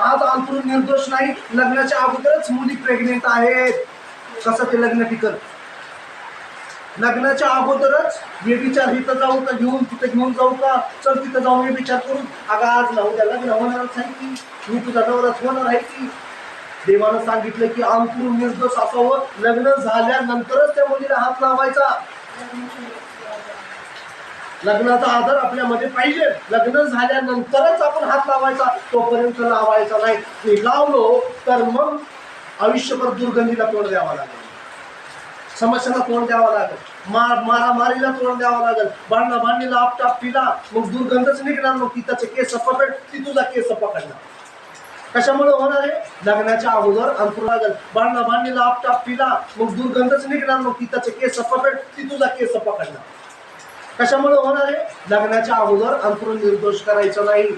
आज अंतरून निर्दोष नाही. लग्नाच्या अगोदरच मुली प्रेग्नेंट आहेत. कसं ते लग्न टिकल? लग्नाच्या अगोदरच व्यभिचार विचार इथं जाऊ का घेऊन तिथं घेऊन जाऊ का? चल तिथं जाऊन व्यभिचार विचार करून अगं आज ना उद्या लग्न होणारच नाही की. मी तुझा नवराच होणार आहे की. देवानं सांगितलं की अंतरून निर्दोष असावं. लग्न झाल्यानंतरच त्या मुलीला हात लावायचा. लग्नाचा आदर आपल्यामध्ये पाहिजे. लग्न झाल्यानंतरच आपण हात लावायचा. तोपर्यंत लावायचा नाही. ते लावलो तर मग आयुष्यभर दुर्गंधीला तोंड द्यावा लागेल. समस्याला तोंड द्यावा लागेल. मार मारामारीला तोंड द्यावा लागेल. भांडणा भांडणीला आपटाप पिला मग दुर्गंधच निघणार मग ती त्याचे केस पकड ती तुझा केस पकडणार. कशामुळे होणार आहे लग्नाच्या अगोदर अंतर लागेल. भांडणा भांडणीला आपटाप पिला मग दुर्गंधच निघणार मग ती त्याचे केस पकड ती तुझा केस पकडणार. कशामुळे होणार आहे? लग्नाच्या अगोदर अंतरून निर्दोष करायचं नाही.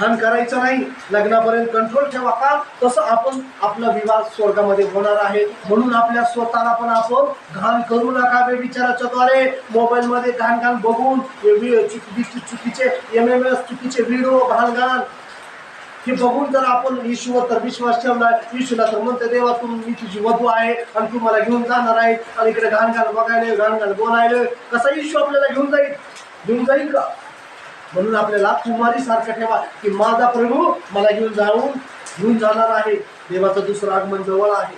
घाण करायचं नाही. लग्नापर्यंत कंट्रोल ठेवा का? तसं आपण आपला विवाह स्वर्गामध्ये होणार आहे. म्हणून आपल्या स्वतःला पण आपण घाण करू नका बे विचाराच्या द्वारे. मोबाईलमध्ये घाण घाण बघून चुकीचे एम एम एस चुकीचे व्हिडिओ घाण घाण. हे बघून जर आपण येशूवर तर विश्वास ठेवला येशूला तर म्हणते देवा तू मी तुझी वधू आहे आणि तू मला घेऊन जाणार आहे. आणि इकडे घाण घाण बघायला घाण घाण बोलायला. कसा येशू आपल्याला घेऊन जाईल? घेऊन जाईल का? म्हणून आपल्याला कुमारी सारखं ठेवा की माझा प्रभू मला घेऊन जाऊन घेऊन जाणार आहे. देवाचं दुसरं आगमन जवळ आहे.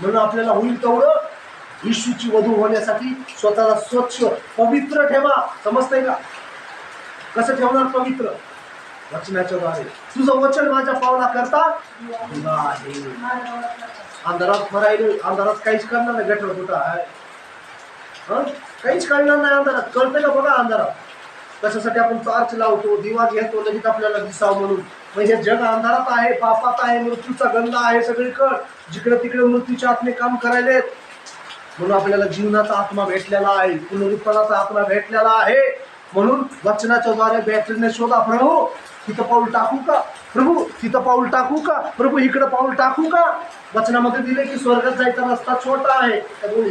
म्हणून आपल्याला होईल तेवढं येशूची वधू होण्यासाठी स्वतःला स्वच्छ पवित्र ठेवा. समजतंय का? कसं ठेवणार पवित्र? वचनाच्या द्वारे तुझं वचन माझ्या पावला करता? नाही. अंधारात मरायला अंधारात काहीच करणार नाही गटर कुठं आहे? काहीच कळणार नाही अंधारात. कळतं का बघा अंधारात? कशासाठी आपण टॉर्च लावतो दिवा घेतो लगेच आपल्याला दिसावं म्हणून. म्हणजे जग अंधारात आहे पापात आहे मृत्यूचा गंध आहे सगळीकडं जिकडे तिकडे मृत्यूचे आत्मे काम करायलेत म्हणून आपल्याला जीवनाचा आत्मा भेटलेला आहे पुनरुत्थानाचा आत्मा भेटलेला आहे. म्हणून वचनाच्या द्वारे बॅटरीने शोधा प्रभू तिथं पाऊल टाकू का? प्रभू तिथं पाऊल टाकू का? प्रभू इकडं पाऊल टाकू का? वचनामध्ये दिले की स्वर्गात जायचा रस्ता छोटा आहे.